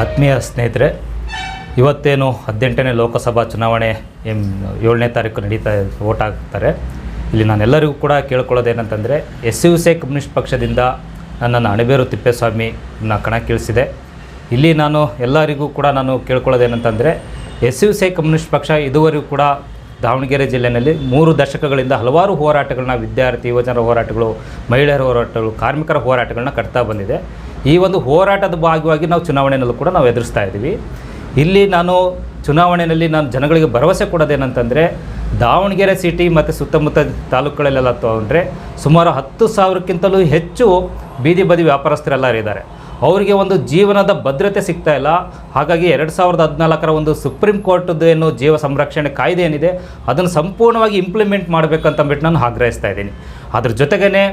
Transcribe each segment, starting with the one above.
ಆತ್ಮೀಯ ಸ್ನೇಹಿತರೆ, ಇವತ್ತೇನು ಹದಿನೆಂಟನೇ ಲೋಕಸಭಾ ಚುನಾವಣೆ ಎಂ ಏಳನೇ ತಾರೀಕು ನಡೀತಾ ಓಟ್ ಹಾಕ್ತಾರೆ. ಇಲ್ಲಿ ನಾನೆಲ್ಲರಿಗೂ ಕೂಡ ಕೇಳ್ಕೊಳ್ಳೋದೇನಂತಂದರೆ, ಎಸ್ ಯು ಸಿ ಕಮ್ಯುನಿಸ್ಟ್ ಪಕ್ಷದಿಂದ ನನ್ನನ್ನು ಅಣಬೇರು ತಿಪ್ಪೇಸ್ವಾಮಿ ನನ್ನ ಕಣಕ್ಕಿಳಿಸಿದೆ ಇಲ್ಲಿ ನಾನು ಎಲ್ಲರಿಗೂ ಕೂಡ ನಾನು ಕೇಳ್ಕೊಳ್ಳೋದೇನಂತಂದರೆ, ಎಸ್ ಯು ಸಿ ಕಮ್ಯುನಿಸ್ಟ್ ಪಕ್ಷ ಇದುವರೆಗೂ ಕೂಡ ದಾವಣಗೆರೆ ಜಿಲ್ಲೆಯಲ್ಲಿ ಮೂರು ದಶಕಗಳಿಂದ ಹಲವಾರು ಹೋರಾಟಗಳನ್ನ ವಿದ್ಯಾರ್ಥಿ ಯುವಜನರ ಹೋರಾಟಗಳು, ಮಹಿಳೆಯರ ಹೋರಾಟಗಳು, ಕಾರ್ಮಿಕರ ಹೋರಾಟಗಳನ್ನ ಕಟ್ತಾ ಬಂದಿದೆ. ಈ ಒಂದು ಹೋರಾಟದ ಭಾಗವಾಗಿ ನಾವು ಚುನಾವಣೆಯಲ್ಲೂ ಕೂಡ ನಾವು ಎದುರಿಸ್ತಾ ಇದ್ದೀವಿ. ಇಲ್ಲಿ ನಾನು ಚುನಾವಣೆಯಲ್ಲಿ ನಾನು ಜನಗಳಿಗೆ ಭರವಸೆ ಕೊಡೋದೇನಂತಂದರೆ, ದಾವಣಗೆರೆ ಸಿಟಿ ಮತ್ತು ಸುತ್ತಮುತ್ತ ತಾಲೂಕುಗಳಲ್ಲೆಲ್ಲ ತೊಗೊಂಡ್ರೆ ಸುಮಾರು ಹತ್ತು ಸಾವಿರಕ್ಕಿಂತಲೂ ಹೆಚ್ಚು ಬೀದಿ ಬದಿ ವ್ಯಾಪಾರಸ್ಥರೆಲ್ಲರೂ ಇದ್ದಾರೆ. ಅವರಿಗೆ ಒಂದು ಜೀವನದ ಭದ್ರತೆ ಸಿಗ್ತಾ ಇಲ್ಲ. ಹಾಗಾಗಿ ಎರಡು ಸಾವಿರದ ಹದಿನಾಲ್ಕರ ಒಂದು ಸುಪ್ರೀಂ ಕೋರ್ಟ್ದು ಏನು ಜೀವ ಸಂರಕ್ಷಣೆ ಕಾಯ್ದೆ ಏನಿದೆ, ಅದನ್ನು ಸಂಪೂರ್ಣವಾಗಿ ಇಂಪ್ಲಿಮೆಂಟ್ ಮಾಡಬೇಕಂತಂದ್ಬಿಟ್ಟು ನಾನು ಆಗ್ರಹಿಸ್ತಾ ಇದ್ದೀನಿ. ಅದ್ರ ಜೊತೆಗೇ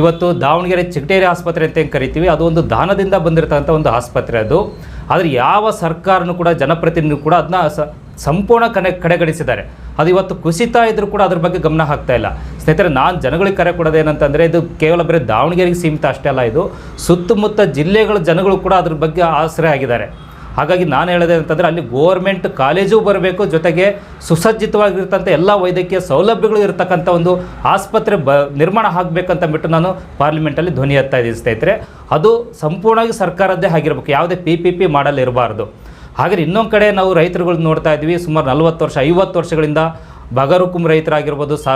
ಇವತ್ತು ದಾವಣಗೆರೆ ಚಿಗಟೇರಿ ಆಸ್ಪತ್ರೆ ಅಂತ ಏನು ಕರಿತೀವಿ, ಅದು ಒಂದು ದಾನದಿಂದ ಬಂದಿರತಕ್ಕಂಥ ಒಂದು ಆಸ್ಪತ್ರೆ ಅದು. ಆದರೆ ಯಾವ ಸರ್ಕಾರನೂ ಕೂಡ ಜನಪ್ರತಿನಿಧಿ ಕೂಡ ಅದನ್ನ ಸಂಪೂರ್ಣ ಕಡೆ ಕಡೆಗಣಿಸಿದ್ದಾರೆ. ಅದು ಇವತ್ತು ಕುಸಿತಾ ಇದ್ರೂ ಕೂಡ ಅದ್ರ ಬಗ್ಗೆ ಗಮನ ಹಾಕ್ತಾ ಇಲ್ಲ. ಸ್ನೇಹಿತರೆ, ನಾನು ಜನಗಳಿಗೆ ಕರೆ ಕೊಡೋದೇನಂತಂದರೆ ಇದು ಕೇವಲ ಬರೀ ದಾವಣಗೆರೆಗೆ ಸೀಮಿತ ಅಷ್ಟೇ ಅಲ್ಲ ಇದು. ಸುತ್ತಮುತ್ತ ಜಿಲ್ಲೆಗಳ ಜನಗಳು ಕೂಡ ಅದ್ರ ಬಗ್ಗೆ ಆಶ್ರಯ ಆಗಿದ್ದಾರೆ. ಹಾಗಾಗಿ ನಾನು ಹೇಳೋದೇ ಅಂತಂದರೆ ಅಲ್ಲಿ ಗೋರ್ಮೆಂಟ್ ಕಾಲೇಜು ಬರಬೇಕು, ಜೊತೆಗೆ ಸುಸಜ್ಜಿತವಾಗಿರ್ತಂಥ ಎಲ್ಲ ವೈದ್ಯಕೀಯ ಸೌಲಭ್ಯಗಳು ಇರತಕ್ಕಂಥ ಒಂದು ಆಸ್ಪತ್ರೆ ಬ, ನಿರ್ಮಾಣ ಆಗಬೇಕಂತ ಬಿಟ್ಟು ನಾನು ಪಾರ್ಲಿಮೆಂಟಲ್ಲಿ ಧ್ವನಿ ಎತ್ತಾ ಇದ್ದೀನಿ ಸ್ನೇಹಿತರೆ. ಅದು ಸಂಪೂರ್ಣವಾಗಿ ಸರ್ಕಾರದ್ದೇ ಆಗಿರಬೇಕು, ಯಾವುದೇ ಪಿ ಪಿ ಪಿ ಮಾಡಲ್ ಇರಬಾರ್ದು ಹಾಗೆ ಇನ್ನೊಂದು ಕಡೆ ನಾವು ರೈತರುಗಳು ನೋಡ್ತಾ ಇದ್ವಿ ಸುಮಾರು ನಲ್ವತ್ತು ವರ್ಷ, ಐವತ್ತು ವರ್ಷಗಳಿಂದ ಬಗರುಕುಂ ರೈತರಾಗಿರ್ಬೋದು, ಸಾ,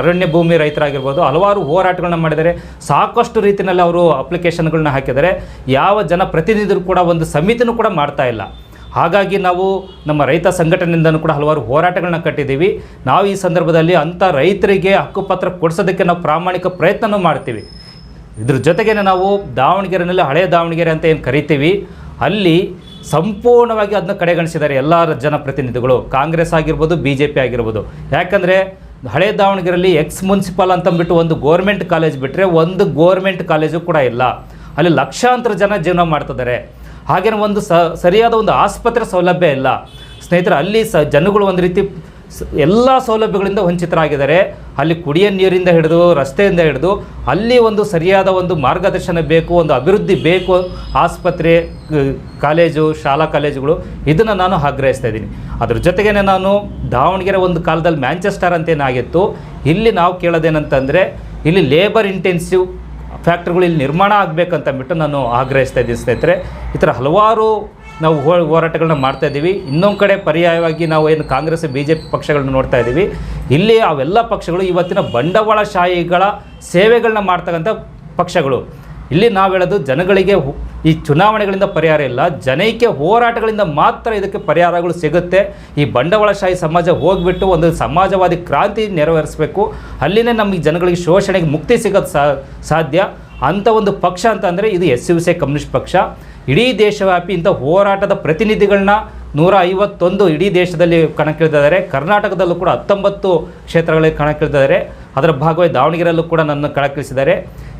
ಅರಣ್ಯ ಭೂಮಿ ರೈತರಾಗಿರ್ಬೋದು, ಹಲವಾರು ಹೋರಾಟಗಳನ್ನ ಮಾಡಿದರೆ ಸಾಕಷ್ಟು ರೀತಿಯಲ್ಲಿ ಅವರು ಅಪ್ಲಿಕೇಶನ್ಗಳನ್ನ ಹಾಕಿದ್ದಾರೆ. ಯಾವ ಜನಪ್ರತಿನಿಧಿಗಳು ಕೂಡ ಒಂದು ಸಮಿತಿನೂ ಕೂಡ ಮಾಡ್ತಾ ಇಲ್ಲ. ಹಾಗಾಗಿ ನಾವು ನಮ್ಮ ರೈತ ಸಂಘಟನೆಯಿಂದನೂ ಕೂಡ ಹಲವಾರು ಹೋರಾಟಗಳನ್ನ ಕಟ್ಟಿದ್ದೀವಿ. ನಾವು ಈ ಸಂದರ್ಭದಲ್ಲಿ ಅಂಥ ರೈತರಿಗೆ ಹಕ್ಕುಪತ್ರ ಕೊಡಿಸೋದಕ್ಕೆ ನಾವು ಪ್ರಾಮಾಣಿಕ ಪ್ರಯತ್ನನೂ ಮಾಡ್ತೀವಿ. ಇದ್ರ ಜೊತೆಗೇನೆ ನಾವು ದಾವಣಗೆರೆನಲ್ಲಿ ಹಳೆಯ ದಾವಣಗೆರೆ ಅಂತ ಏನು ಕರಿತೀವಿ. ಅಲ್ಲಿ ಸಂಪೂರ್ಣವಾಗಿ ಅದನ್ನ ಕಡೆಗಣಿಸಿದ್ದಾರೆ ಎಲ್ಲ ಜನಪ್ರತಿನಿಧಿಗಳು. ಕಾಂಗ್ರೆಸ್ ಆಗಿರ್ಬೋದು ಬಿ ಜೆ ಪಿ ಆಗಿರ್ಬೋದು. ಯಾಕಂದರೆ ಹಳೆ ದಾವಣಗೆರೆಯಲ್ಲಿ ಎಕ್ಸ್ ಮುನ್ಸಿಪಲ್ ಅಂತಂದ್ಬಿಟ್ಟು ಒಂದು ಗೋರ್ಮೆಂಟ್ ಕಾಲೇಜ್ ಬಿಟ್ಟರೆ ಒಂದು ಗೋರ್ಮೆಂಟ್ ಕಾಲೇಜು ಕೂಡ ಇಲ್ಲ. ಅಲ್ಲಿ ಲಕ್ಷಾಂತರ ಜನ ಜೀವನ ಮಾಡ್ತಿದ್ದಾರೆ. ಹಾಗೇನೆ ಒಂದು ಸರಿಯಾದ ಒಂದು ಆಸ್ಪತ್ರೆ ಸೌಲಭ್ಯ ಇಲ್ಲ. ಸ್ನೇಹಿತರೆ, ಅಲ್ಲಿ ಸ, ಜನಗಳು ಒಂದು ರೀತಿ ಎಲ್ಲ ಸೌಲಭ್ಯಗಳಿಂದ ವಂಚಿತರಾಗಿದ್ದಾರೆ. ಅಲ್ಲಿ ಕುಡಿಯ ನೀರಿಂದ ಹಿಡಿದು ರಸ್ತೆಯಿಂದ ಹಿಡಿದು ಅಲ್ಲಿ ಒಂದು ಸರಿಯಾದ ಒಂದು ಮಾರ್ಗದರ್ಶನ ಬೇಕು, ಒಂದು ಅಭಿವೃದ್ಧಿ ಬೇಕು ಆಸ್ಪತ್ರೆ ಕಾಲೇಜು, ಶಾಲಾ ಕಾಲೇಜುಗಳು, ಇದನ್ನು ನಾನು ಆಗ್ರಹಿಸ್ತಾ ಇದ್ದೀನಿ. ಅದ್ರ ಜೊತೆಗೇ ನಾನು ದಾವಣಗೆರೆ ಒಂದು ಕಾಲದಲ್ಲಿ ಮ್ಯಾಂಚೆಸ್ಟರ್ ಅಂತೇನಾಗಿತ್ತು ಇಲ್ಲಿ ನಾವು ಕೇಳೋದೇನಂತಂದರೆ ಇಲ್ಲಿ ಲೇಬರ್ ಇಂಟೆನ್ಸಿವ್ ಫ್ಯಾಕ್ಟ್ರಿಗಳು ಇಲ್ಲಿ ನಿರ್ಮಾಣ ಆಗಬೇಕಂತ ಬಿಟ್ಟು ನಾನು ಆಗ್ರಹಿಸ್ತಾ ಇದ್ದೀನಿ ಸ್ನೇಹಿತರೆ. ಈ ಥರ ಹಲವಾರು ನಾವು ಹೋರಾಟಗಳನ್ನ ಮಾಡ್ತಾ ಇದ್ದೀವಿ. ಇನ್ನೊಂದು ಕಡೆ ಪರ್ಯಾಯವಾಗಿ ನಾವು ಏನು ಕಾಂಗ್ರೆಸ್ ಬಿ ಜೆ ಪಿ ಪಕ್ಷಗಳನ್ನ ನೋಡ್ತಾ ಇದ್ದೀವಿ. ಇಲ್ಲಿ ಅವೆಲ್ಲ ಪಕ್ಷಗಳು ಇವತ್ತಿನ ಬಂಡವಾಳಶಾಹಿಗಳ ಸೇವೆಗಳನ್ನ ಮಾಡ್ತಕ್ಕಂಥ ಪಕ್ಷಗಳು. ಇಲ್ಲಿ ನಾವು ಹೇಳೋದು ಜನಗಳಿಗೆ ಈ ಚುನಾವಣೆಗಳಿಂದ ಪರಿಹಾರ ಇಲ್ಲ. ಜನೈಕ್ಯ ಹೋರಾಟಗಳಿಂದ ಮಾತ್ರ ಇದಕ್ಕೆ ಪರಿಹಾರಗಳು ಸಿಗುತ್ತೆ. ಈ ಬಂಡವಾಳಶಾಹಿ ಸಮಾಜ ಹೋಗ್ಬಿಟ್ಟು ಒಂದು ಸಮಾಜವಾದಿ ಕ್ರಾಂತಿ ನೆರವೇರಿಸಬೇಕು. ಅಲ್ಲಿನೇ ನಮಗೆ ಜನಗಳಿಗೆ ಶೋಷಣೆಗೆ ಮುಕ್ತಿ ಸಿಗೋದು ಸಾಧ್ಯ. ಅಂಥ ಒಂದು ಪಕ್ಷ ಅಂತಂದರೆ ಇದು ಎಸ್ ಯು ಸಿ, ಕಮ್ಯುನಿಸ್ಟ್ ಪಕ್ಷ. ಇಡೀ ದೇಶವ್ಯಾಪಿ ಇಂಥ ಹೋರಾಟದ ಪ್ರತಿನಿಧಿಗಳನ್ನ ನೂರ ಐವತ್ತೊಂದು ಇಡೀ ದೇಶದಲ್ಲಿ ಕಣಕ್ಕಿಳಿದಿದ್ದಾರೆ. ಕರ್ನಾಟಕದಲ್ಲೂ ಕೂಡ ಹತ್ತೊಂಬತ್ತು ಕ್ಷೇತ್ರಗಳಲ್ಲಿ ಕಣಕ್ಕಿಳಿದಿದ್ದಾರೆ. ಅದರ ಭಾಗವಾಗಿ ದಾವಣಗೆರೆಯಲ್ಲೂ ಕೂಡ ನನ್ನ ಕಣಕ್ಕಿಳಿಸಿದ್ದಾರೆ.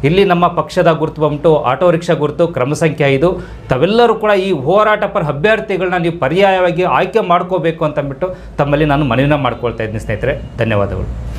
ಇಲ್ಲಿ ನಮ್ಮ ಪಕ್ಷದ ಗುರುತು ಬಂಟು ಆಟೋ ರಿಕ್ಷಾ ಗುರುತು, ಕ್ರಮ ಸಂಖ್ಯೆ ಐದು. ತಾವೆಲ್ಲರೂ ಕೂಡ ಈ ಹೋರಾಟ ಪರ ಅಭ್ಯರ್ಥಿಗಳನ್ನ ನೀವು ಪರ್ಯಾಯವಾಗಿ ಆಯ್ಕೆ ಮಾಡ್ಕೋಬೇಕು ಅಂತ ಅಂದ್ಬಿಟ್ಟು ತಮ್ಮಲ್ಲಿ ನಾನು ಮನವಿನ ಮಾಡ್ಕೊಳ್ತಾ ಇದ್ದೀನಿ ಸ್ನೇಹಿತರೆ. ಧನ್ಯವಾದಗಳು.